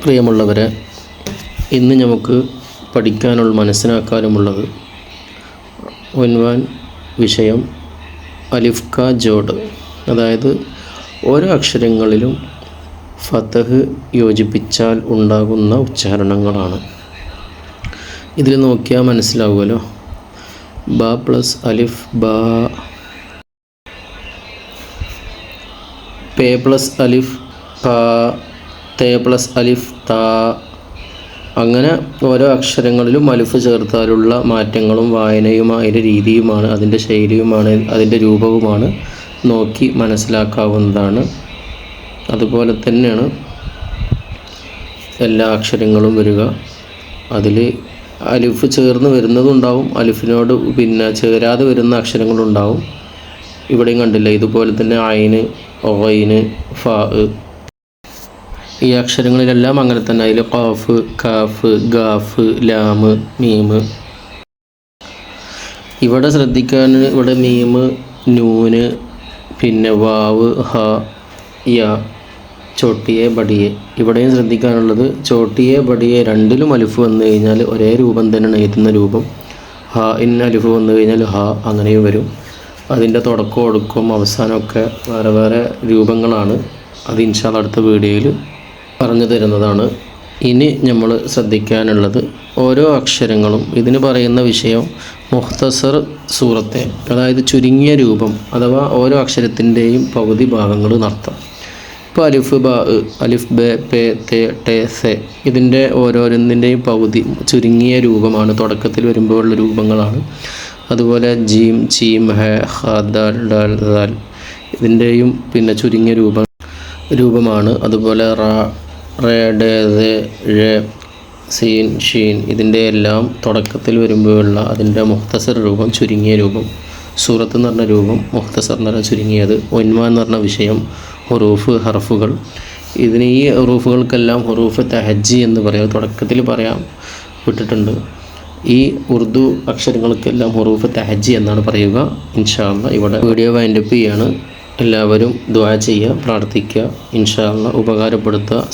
പ്രിയമുള്ളവരെ ഇന്ന് നമുക്ക് പഠിക്കാനുള്ള മനസ്സിലാക്കാനുമുള്ളത് ഒൻവാൻ വിഷയം അലിഫ്ക ജോഡ്. അതായത് ഓരോ അക്ഷരങ്ങളിലും ഫതഹ് യോജിപ്പിച്ചാൽ ഉണ്ടാകുന്ന ഉച്ചാരണങ്ങളാണ്. ഇതിൽ നോക്കിയാൽ മനസ്സിലാവുമല്ലോ. ബ പ്ലസ് അലിഫ് ബ. പേ പ്ലസ് അലിഫ് പ. തേ പ്ലസ് അലിഫ് താ. അങ്ങനെ ഓരോ അക്ഷരങ്ങളിലും അലിഫ് ചേർത്താലുള്ള മാറ്റങ്ങളും വായനയും അതിന്റെ രീതിയുമാണ് അതിന്റെ ശൈലിയുമാണ് അതിന്റെ രൂപവുമാണ് നോക്കി മനസ്സിലാക്കാവുന്നതാണ്. അതുപോലെ തന്നെയാണ് എല്ലാ അക്ഷരങ്ങളും വരിക. അതിൽ അലിഫ് ചേർന്ന് വരുന്നതുണ്ടാവും അലിഫിനോട് പിന്നെ ചേരാതെ വരുന്ന അക്ഷരങ്ങളുണ്ടാവും. ഇവിടെയും കണ്ടില്ല ഇതുപോലെ തന്നെ അയിന് ഒയിന് ഫ ഈ അക്ഷരങ്ങളിലെല്ലാം അങ്ങനെ തന്നെ. അതിൽ ഖാഫ് കാഫ് ഗാഫ് ലാമ് മീമ്. ഇവിടെ ശ്രദ്ധിക്കാൻ ഇവിടെ മീമ് നൂന് പിന്നെ വാവ് ഹ യ ചോട്ടിയെ ബടിയെ. ഇവിടെയും ശ്രദ്ധിക്കാനുള്ളത് ചോട്ടിയെ ബടിയെ രണ്ടിലും അലിഫ് വന്നു കഴിഞ്ഞാൽ ഒരേ രൂപം തന്നെയാണ് എഴുതുന്ന രൂപം. ഹ ഇൻ അലിഫ് വന്നു കഴിഞ്ഞാൽ ഹ അങ്ങനെയും വരും. അതിന്റെ തുടക്കം ഒടുക്കവും അവസാനമൊക്കെ വേറെ വേറെ രൂപങ്ങളാണ്. അത് ഇൻഷാൽ അടുത്ത വീഡിയോയിൽ പറഞ്ഞു തരുന്നതാണ്. ഇനി നമ്മൾ ശ്രദ്ധിക്കാനുള്ളത് ഓരോ അക്ഷരങ്ങളും ഇതിന് പറയുന്ന വിഷയം മുഖ്തസർ സൂറത്തെ അതായത് ചുരുങ്ങിയ രൂപം അഥവാ ഓരോ അക്ഷരത്തിന്റെയും പകുതി ഭാഗങ്ങൾ നർത്തം ഇപ്പോൾ അലിഫ് ബ അലിഫ് ബെ പെ തേ ടെ സെ ഇതിന്റെ ഓരോരോന്നിന്റെയും പകുതി ചുരുങ്ങിയ രൂപമാണ് തുടക്കത്തിൽ വരുമ്പോഴുള്ള രൂപങ്ങളാണ്. അതുപോലെ ജീം ചീം ഹെ ഹ ദാൽ ഇതിന്റെയും പിന്നെ ചുരുങ്ങിയ രൂപ രൂപമാണ്. അതുപോലെ റ റേ സീൻ ഷീൻ ഇതിന്റെ എല്ലാം തുടക്കത്തിൽ വരുമ്പോഴുള്ള അതിന്റെ മുഖ്തസർ രൂപം ചുരുങ്ങിയ രൂപം. സൂറത്ത് എന്ന് പറഞ്ഞ രൂപം മുഖ്തസർ എന്ന് പറഞ്ഞ ചുരുങ്ങിയത്. ഒന്മ എന്ന് പറഞ്ഞ വിഷയം ഹുറൂഫ് ഹർഫുകൾ. ഇതിന് ഈ ഹുറൂഫുകൾക്കെല്ലാം ഹുറൂഫ് തഹജി എന്ന് പറയാം. തുടക്കത്തിൽ പറയാം വിട്ടിട്ടുണ്ട്. ഈ ഉറുദു അക്ഷരങ്ങൾക്കെല്ലാം ഹുറൂഫ് തഹജി എന്നാണ് പറയുക. ഇൻഷാല്ല ഇവിടെ വീഡിയോ വൈൻഡപ്പ് ചെയ്യാണ്. എല്ലാവരും ദ്വാ ചെയ്യുക പ്രാർത്ഥിക്കുക. ഇൻഷാല്ല ഉപകാരപ്പെടുത്തുക.